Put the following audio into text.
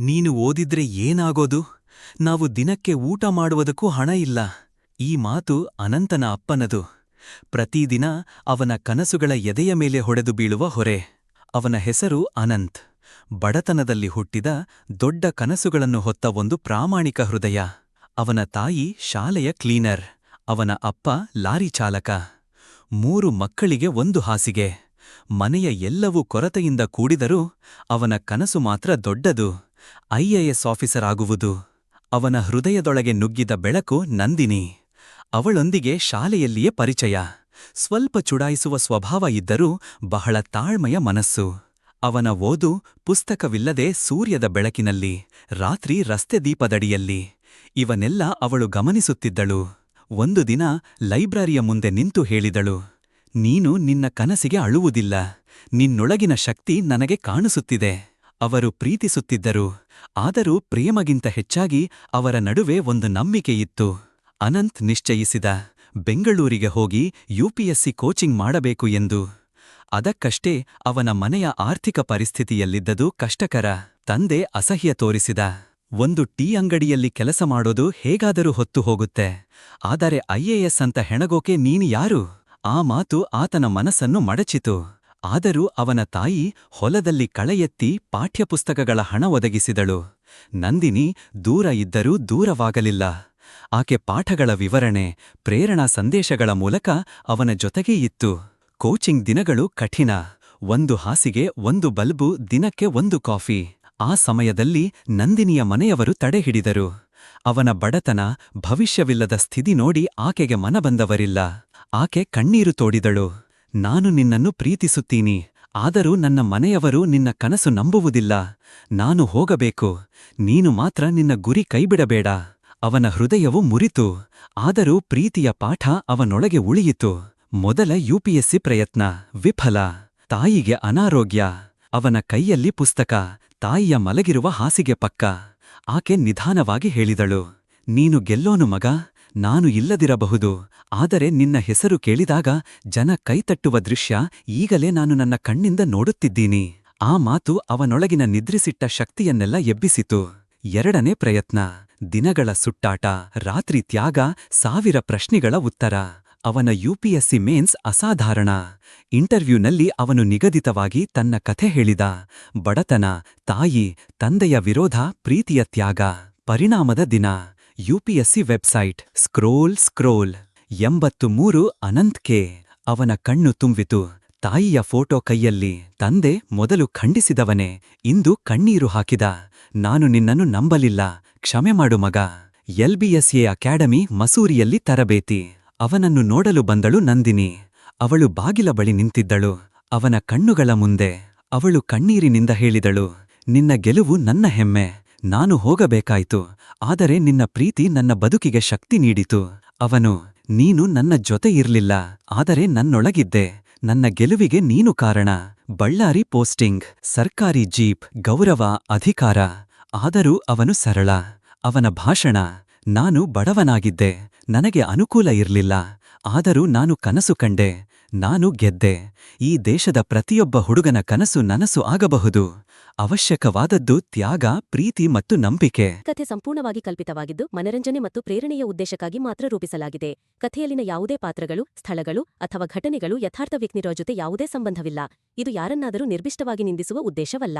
ನೀನು ಓದಿದ್ರೆ ಏನಾಗೋದು? ನಾವು ದಿನಕ್ಕೆ ಊಟ ಮಾಡುವುದಕ್ಕೂ ಹಣ ಇಲ್ಲ. ಈ ಮಾತು ಅನಂತನ ಅಪ್ಪನದು. ಪ್ರತಿದಿನ ಅವನ ಕನಸುಗಳ ಎದೆಯ ಮೇಲೆ ಹೊಡೆದು ಬೀಳುವ ಹೊರೆ. ಅವನ ಹೆಸರು ಅನಂತ್. ಬಡತನದಲ್ಲಿ ಹುಟ್ಟಿದ ದೊಡ್ಡ ಕನಸುಗಳನ್ನು ಹೊತ್ತ ಒಂದು ಪ್ರಾಮಾಣಿಕ ಹೃದಯ. ಅವನ ತಾಯಿ ಶಾಲೆಯ ಕ್ಲೀನರ್. ಅವನ ಅಪ್ಪ ಲಾರಿ ಚಾಲಕ. ಮೂರು ಮಕ್ಕಳಿಗೆ ಒಂದು ಹಾಸಿಗೆ. ಮನೆಯ ಎಲ್ಲವೂ ಕೊರತೆಯಿಂದ ಕೂಡಿದರೂ ಅವನ ಕನಸು ಮಾತ್ರ ದೊಡ್ಡದು. ಐಎಎಸ್ ಆಫೀಸರ್ ಆಗುವುದು. ಅವನ ಹೃದಯದೊಳಗೆ ನುಗ್ಗಿದ ಬೆಳಕು ನಂದಿನಿ. ಅವಳೊಂದಿಗೆ ಶಾಲೆಯಲ್ಲಿಯೇ ಪರಿಚಯ. ಸ್ವಲ್ಪ ಚುಡಾಯಿಸುವ ಸ್ವಭಾವ ಇದ್ದರೂ ಬಹಳ ತಾಳ್ಮೆಯ ಮನಸ್ಸು. ಅವನ ಓದು ಪುಸ್ತಕವಿಲ್ಲದೆ ಸೂರ್ಯದ ಬೆಳಕಿನಲ್ಲಿ, ರಾತ್ರಿ ರಸ್ತೆ ದೀಪದಡಿಯಲ್ಲಿ. ಇವನೆಲ್ಲ ಅವಳು ಗಮನಿಸುತ್ತಿದ್ದಳು. ಒಂದು ದಿನ ಲೈಬ್ರರಿಯ ಮುಂದೆ ನಿಂತು ಹೇಳಿದಳು, ನೀನು ನಿನ್ನ ಕನಸಿಗೆ ಅಳುವುದಿಲ್ಲ. ನಿನ್ನೊಳಗಿನ ಶಕ್ತಿ ನನಗೆ ಕಾಣಿಸುತ್ತಿದೆ. ಅವರು ಪ್ರೀತಿಸುತ್ತಿದ್ದರು. ಆದರೂ ಪ್ರೇಮಗಿಂತ ಹೆಚ್ಚಾಗಿ ಅವರ ನಡುವೆ ಒಂದು ನಂಬಿಕೆಯಿತ್ತು. ಅನಂತ್ ನಿಶ್ಚಯಿಸಿದ, ಬೆಂಗಳೂರಿಗೆ ಹೋಗಿ ಯುಪಿಎಸ್ಸಿ ಕೋಚಿಂಗ್ ಮಾಡಬೇಕು ಎಂದು. ಅದಕ್ಕಷ್ಟೇ ಅವನ ಮನೆಯ ಆರ್ಥಿಕ ಪರಿಸ್ಥಿತಿಯಲ್ಲಿದ್ದದು ಕಷ್ಟಕರ. ತಂದೆ ಅಸಹ್ಯ ತೋರಿಸಿದ, ಒಂದು ಟೀ ಅಂಗಡಿಯಲ್ಲಿ ಕೆಲಸ ಮಾಡೋದು ಹೇಗಾದರೂ ಹೊತ್ತು ಹೋಗುತ್ತೆ. ಆದರೆ ಐಎಎಸ್ ಅಂತ ಹೆಣಗೋಕೆ ನೀನು ಯಾರು? ಆ ಮಾತು ಆತನ ಮನಸ್ಸನ್ನು ಮಡಚಿತು. ಆದರೂ ಅವನ ತಾಯಿ ಹೊಲದಲ್ಲಿ ಕಳೆಯೆತ್ತಿ ಪಾಠ್ಯಪುಸ್ತಕಗಳ ಹಣ ಒದಗಿಸಿದಳು. ನಂದಿನಿ ದೂರ ಇದ್ದರೂ ದೂರವಾಗಲಿಲ್ಲ. ಆಕೆ ಪಾಠಗಳ ವಿವರಣೆ, ಪ್ರೇರಣಾ ಸಂದೇಶಗಳ ಮೂಲಕ ಅವನ ಜೊತೆಗೇ ಇತ್ತು. ಕೋಚಿಂಗ್ ದಿನಗಳು ಕಠಿಣ. ಒಂದು ಹಾಸಿಗೆ, ಒಂದು ಬಲ್ಬು, ದಿನಕ್ಕೆ ಒಂದು ಕಾಫಿ. ಆ ಸಮಯದಲ್ಲಿ ನಂದಿನಿಯ ಮನೆಯವರು ತಡೆಹಿಡಿದರು ಅವನ ಬಡತನ, ಭವಿಷ್ಯವಿಲ್ಲದ ಸ್ಥಿತಿ ನೋಡಿ ಆಕೆಗೆ ಮನಬಂದವರಿಲ್ಲ. ಆಕೆ ಕಣ್ಣೀರು ತೋಡಿದಳು. ನಾನು ನಿನ್ನನ್ನು ಪ್ರೀತಿಸುತ್ತೀನಿ, ಆದರೂ ನನ್ನ ಮನೆಯವರು ನಿನ್ನ ಕನಸು ನಂಬುವುದಿಲ್ಲ. ನಾನು ಹೋಗಬೇಕು, ನೀನು ಮಾತ್ರ ನಿನ್ನ ಗುರಿ ಕೈಬಿಡಬೇಡ. ಅವನ ಹೃದಯವು ಮುರಿತು, ಆದರೂ ಪ್ರೀತಿಯ ಪಾಠ ಅವನೊಳಗೆ ಉಳಿಯಿತು. ಮೊದಲ ಯುಪಿಎಸ್ಸಿ ಪ್ರಯತ್ನ, ವಿಫಲ, ತಾಯಿಗೆ ಅನಾರೋಗ್ಯ, ಅವನ ಕೈಯಲ್ಲಿ ಪುಸ್ತಕ, ತಾಯಿಯ ಮಲಗಿರುವ ಹಾಸಿಗೆ ಪಕ್ಕ, ಆಕೆ ನಿಧಾನವಾಗಿ ಹೇಳಿದಳು, ನೀನು ಗೆಲ್ಲೋನು ಮಗ ನಾನು ಇಲ್ಲದಿರಬಹುದು. ಆದರೆ ನಿನ್ನ ಹೆಸರು ಕೇಳಿದಾಗ ಜನ ಕೈತಟ್ಟುವ ದೃಶ್ಯ ಈಗಲೇ ನಾನು ನನ್ನ ಕಣ್ಣಿಂದ ನೋಡುತ್ತಿದ್ದೀನಿ. ಆ ಮಾತು ಅವನೊಳಗಿನ ನಿದ್ರಿಸಿಟ್ಟ ಶಕ್ತಿಯನ್ನೆಲ್ಲ ಎಬ್ಬಿಸಿತು. ಎರಡನೇ ಪ್ರಯತ್ನ, ದಿನಗಳ ಸುಟ್ಟಾಟ, ರಾತ್ರಿ ತ್ಯಾಗ, ಸಾವಿರ ಪ್ರಶ್ನೆಗಳ ಉತ್ತರ. ಅವನ ಯುಪಿಎಸ್ಸಿ ಮೇನ್ಸ್ ಅಸಾಧಾರಣ. ಇಂಟರ್ವ್ಯೂನಲ್ಲಿ ಅವನು ನಿಗದಿತವಾಗಿ ತನ್ನ ಕಥೆ ಹೇಳಿದ. ಬಡತನ, ತಾಯಿ, ತಂದೆಯ ವಿರೋಧ, ಪ್ರೀತಿಯ ತ್ಯಾಗ, ಪರಿಣಾಮದ ದಿನ. ಯುಪಿಎಸ್ಸಿ ವೆಬ್ಸೈಟ್ ಸ್ಕ್ರೋಲ್ ಸ್ಕ್ರೋಲ್ ಎಂಬತ್ತು ಮೂರು ಅನಂತ್ ಕೆ. ಅವನ ಕಣ್ಣು ತುಂಬಿತು. ತಾಯಿಯ ಫೋಟೋ ಕೈಯಲ್ಲಿ ತಂದೆ ಮೊದಲು ಖಂಡಿಸಿದವನೇ. ಇಂದು ಕಣ್ಣೀರು ಹಾಕಿದ. ನಾನು ನಿನ್ನನ್ನು ನಂಬಲಿಲ್ಲ. ಕ್ಷಮೆ ಮಾಡು ಮಗ. ಎಲ್ಬಿಎಸ್ಎ ಅಕಾಡೆಮಿ ಮಸೂರಿಯಲ್ಲಿ ತರಬೇತಿ. ಅವನನ್ನು ನೋಡಲು ಬಂದಳು ನಂದಿನಿ. ಅವಳು ಬಾಗಿಲ ಬಳಿ ನಿಂತಿದ್ದಳು. ಅವನ ಕಣ್ಣುಗಳ ಮುಂದೆ ಅವಳು ಕಣ್ಣೀರಿನಿಂದ ಹೇಳಿದಳು. ನಿನ್ನ ಗೆಲುವು ನನ್ನ ಹೆಮ್ಮೆ. ನಾನು ಹೋಗಬೇಕಾಯಿತು, ಆದರೆ ನಿನ್ನ ಪ್ರೀತಿ ನನ್ನ ಬದುಕಿಗೆ ಶಕ್ತಿ ನೀಡಿತು. ಅವನು, ನೀನು ನನ್ನ ಜೊತೆ ಇರ್ಲಿಲ್ಲ, ಆದರೆ ನನ್ನೊಳಗಿದ್ದೆ, ನನ್ನ ಗೆಲುವಿಗೆ ನೀನು ಕಾರಣ. ಬಳ್ಳಾರಿ ಪೋಸ್ಟಿಂಗ್, ಸರ್ಕಾರಿ ಜೀಪ್, ಗೌರವ, ಅಧಿಕಾರ. ಆದರೂ ಅವನು ಸರಳ, ಅವನ ಭಾಷಣ, ನಾನು ಬಡವನಾಗಿದ್ದೆ, ನನಗೆ ಅನುಕೂಲ ಇರ್ಲಿಲ್ಲ, ಆದರೂ ನಾನು ಕನಸು ಕಂಡೆ. ನಾನು ಗೆದ್ದೆ. ಈ ದೇಶದ ಪ್ರತಿಯೊಬ್ಬ ಹುಡುಗನ ಕನಸು ನನಸು ಆಗಬಹುದು. ಅವಶ್ಯಕವಾದದ್ದು ತ್ಯಾಗ, ಪ್ರೀತಿ ಮತ್ತು ನಂಬಿಕೆ. ಕಥೆ ಸಂಪೂರ್ಣವಾಗಿ ಕಲ್ಪಿತವಾಗಿದ್ದು ಮನರಂಜನೆ ಮತ್ತು ಪ್ರೇರಣೆಯ ಉದ್ದೇಶಕ್ಕಾಗಿ ಮಾತ್ರ ರೂಪಿಸಲಾಗಿದೆ. ಕಥೆಯಲ್ಲಿನ ಯಾವುದೇ ಪಾತ್ರಗಳು, ಸ್ಥಳಗಳು ಅಥವಾ ಘಟನೆಗಳು ಯಥಾರ್ಥ ವ್ಯಕ್ತಿರ ಜೊತೆ ಯಾವುದೇ ಸಂಬಂಧವಿಲ್ಲ. ಇದು ಯಾರನ್ನಾದರೂ ನಿರ್ದಿಷ್ಟವಾಗಿ ನಿಂದಿಸುವ ಉದ್ದೇಶವಲ್ಲ.